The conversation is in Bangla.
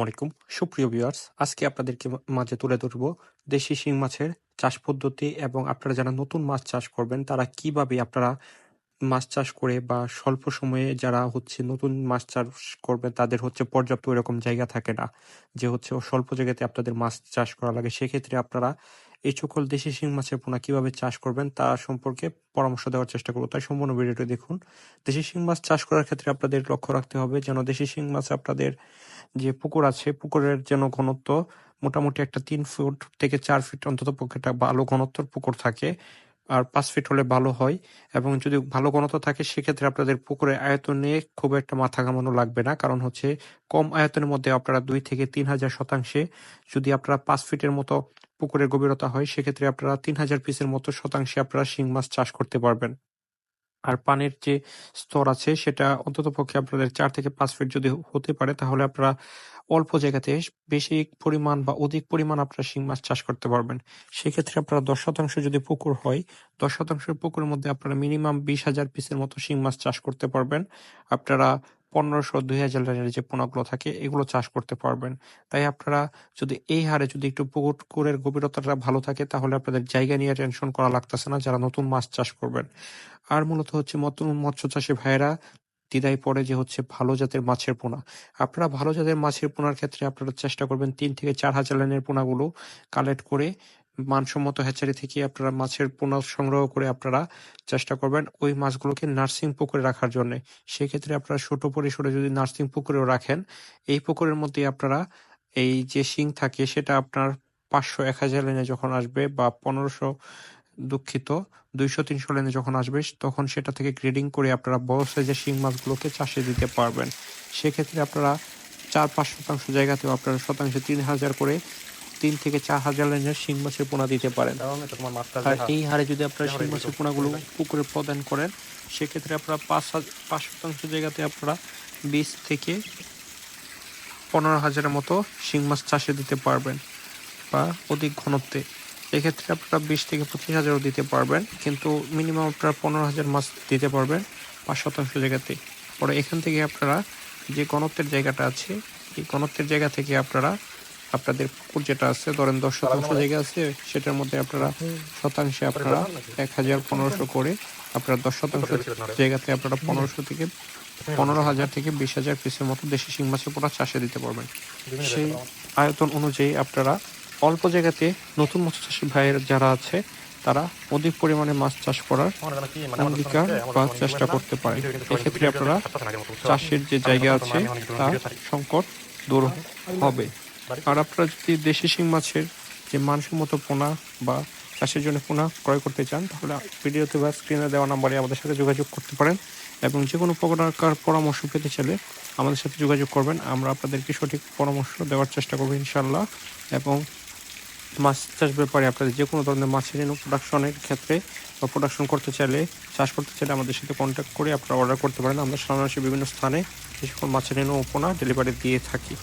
আসসালামু আলাইকুম। সুপ্রিয় ভিউয়ার্স, আজকে আপনাদেরকে মাঝে তুলে ধরবো দেশি শিং মাছের চাষ পদ্ধতি এবং আপনারা যারা নতুন মাছ চাষ করবেন, তারা কীভাবে আপনারা মাছ চাষ করে বা স্বল্প সময়ে যারা হচ্ছে নতুন মাছ চাষ করবেন, তাদের হচ্ছে পর্যাপ্ত এরকম জায়গা থাকে না। যে হচ্ছে স্বল্প জায়গাতে আপনাদের মাছ চাষ করা লাগে, সেক্ষেত্রে আপনারা এই সকল দেশি শিং মাছের পোনা কীভাবে চাষ করবেন তা সম্পর্কে পরামর্শ দেওয়ার চেষ্টা করব। তাই সম্পূর্ণ ভিডিওটি দেখুন। দেশি শিং মাছ চাষ করার ক্ষেত্রে আপনাদের লক্ষ্য রাখতে হবে যেন দেশি শিং মাছ আপনাদের যে পুকুর আছে, পুকুরের যেন ঘনত্ব মোটামুটি একটা তিন ফুট থেকে চার ফিট অন্তত পক্ষে একটা ভালো ঘনত্বর পুকুর থাকে। আর পাঁচ ফিট হলে ভালো হয় এবং যদি ভালো ঘনত্ব থাকে, সেক্ষেত্রে আপনাদের পুকুরের আয়তন খুব একটা মাথা ঘামানো লাগবে না। কারণ হচ্ছে কম আয়তনের মধ্যে আপনারা দুই থেকে তিন হাজার শতাংশে যদি আপনারা পাঁচ ফিটের মতো পুকুরের গভীরতা হয়, সেক্ষেত্রে আপনারা তিন হাজার পিসের মতো শতাংশে আপনারা শিং মাছ চাষ করতে পারবেন। আর পানির যে স্তর আছে, সেটা অন্ততপক্ষে আপনাদের চার থেকে পাঁচ ফিট যদি হতে পারে, তাহলে আপনারা অল্প জায়গাতে বেশি পরিমাণ বা অধিক পরিমাণ আপনারা শিং মাছ চাষ করতে পারবেন। সেক্ষেত্রে আপনারা দশ শতাংশ যদি পুকুর হয়, দশ শতাংশের পুকুরের মধ্যে আপনারা মিনিমাম বিশ হাজার পিসের মতো শিং মাছ চাষ করতে পারবেন। আপনারা পনেরোশো, দুই হাজার লাইনের যে পোনাগুলো থাকে, এগুলো চাষ করতে পারবেন। তাই আপনারা যদি এই হারে যদি একটু পুকুরের গভীরতাটা ভালো থাকে, তাহলে আপনাদের জায়গা নিয়ে টেনশন করা লাগতেছে না, যারা নতুন মাছ চাষ করবেন। আর মূলত হচ্ছে নতুন মৎস্য চাষী ভাইয়েরা দ্বিধায় পড়ে যে হচ্ছে ভালো জাতের মাছের পোনা। আপনারা ভালো জাতের মাছের পোনার ক্ষেত্রে আপনারা চেষ্টা করবেন তিন থেকে চার হাজার লাইনের পোনাগুলো কালেক্ট করে মানসম্মত হ্যাচারি থেকে আপনারা মাছের পোনা সংগ্রহ করে আপনারা চেষ্টা করবেন ওই মাছগুলোকে নার্সিং পুকুরে রাখার জন্য। সেক্ষেত্রে আপনারা ছোট পরিসরে যদি নার্সিং পুকুরেও রাখেন, এই পুকুরের মধ্যে আপনারা এই যে শিং থাকে সেটা আপনার পাঁচশো, এক হাজার লাইনে যখন আসবে বা পনেরোশো দুঃখিত। দুইশো তিনশো লাইনে যখন আসবে তখন সেটা থেকে গ্রেডিং করে আপনারা বড় সাইজের শিং মাছগুলোকে চাষে দিতে পারবেন। সেক্ষেত্রে আপনারা চার পাঁচ শতাংশ জায়গাতেও আপনারা শতাংশে তিন হাজার করে তিন থেকে চার হাজার লাইনের শিং মাছের পোনা দিতে পারেন। আর এই হারে যদি আপনারা শিং মাছের। পোনাগুলো পুকুরে প্রদান করেন সেক্ষেত্রে আপনারা পাঁচ হাজার পাঁচ শতাংশ জায়গাতে আপনারা বিশ থেকে পনেরো হাজারের মতো শিং মাছ চাষে দিতে পারবেন বা অধিক ঘনত্বে। এক্ষেত্রে আপনারা বিশ থেকে পঁচিশ হাজারও দিতে পারবেন কিন্তু মিনিমাম আপনারা পনেরো হাজার মাছ দিতে পারবেন পাঁচ শতাংশ জায়গাতে পরে এখান থেকে আপনারা যে ঘনত্বের জায়গাটা আছে এই ঘনত্বের জায়গা থেকে আপনারা আপনাদের পুকুর যেটা আছে ধরেন দশ শতাংশ জায়গা আছে সেটার মধ্যে আপনারা শতাংশে আপনারা এক হাজার পনেরোশো করে আপনারা দশ শতাংশ জায়গাতে আপনারা পনেরোশো থেকে পনেরো হাজার থেকে বিশ হাজার পিসের মতো দেশি শিং মাছের পোনা চাষে দিতে পারবেন। সেই আয়তন অনুযায়ী আপনারা অল্প জায়গাতে নতুন মৎস্য চাষী ভাইয়ের যারা আছে, তারা অধিক পরিমাণে মাছ চাষ করার অঙ্গীকার বা চেষ্টা করতে পারেন এক্ষেত্রে আপনারা চাষের যে জায়গা আছে তার সংকট দূর হবে। আর আপনারা যদি দেশি শিং মাছের যে মানসম্মত পোনা বা চাষের জন্য পোনা ক্রয় করতে চান, তাহলে ভিডিওতে বা স্ক্রিনে দেওয়া নাম্বারে আমাদের সাথে যোগাযোগ করতে পারেন এবং যে কোনো প্রকার পরামর্শ পেতে চাইলে আমাদের সাথে যোগাযোগ করবেন। আমরা আপনাদেরকে সঠিক পরামর্শ দেওয়ার চেষ্টা করব ইনশাল্লাহ এবং মাছ চাষ ব্যাপারে আপনাদের যে কোনো ধরনের মাছের এনে প্রোডাকশনের ক্ষেত্রে বা প্রোডাকশন করতে চাইলে, চাষ করতে চাইলে আমাদের সাথে কন্ট্যাক্ট করে আপনারা অর্ডার করতে পারেন। আমরা সারা বিভিন্ন স্থানে যে সকল মাছের এনে উপনা ডেলিভারি দিয়ে থাকি।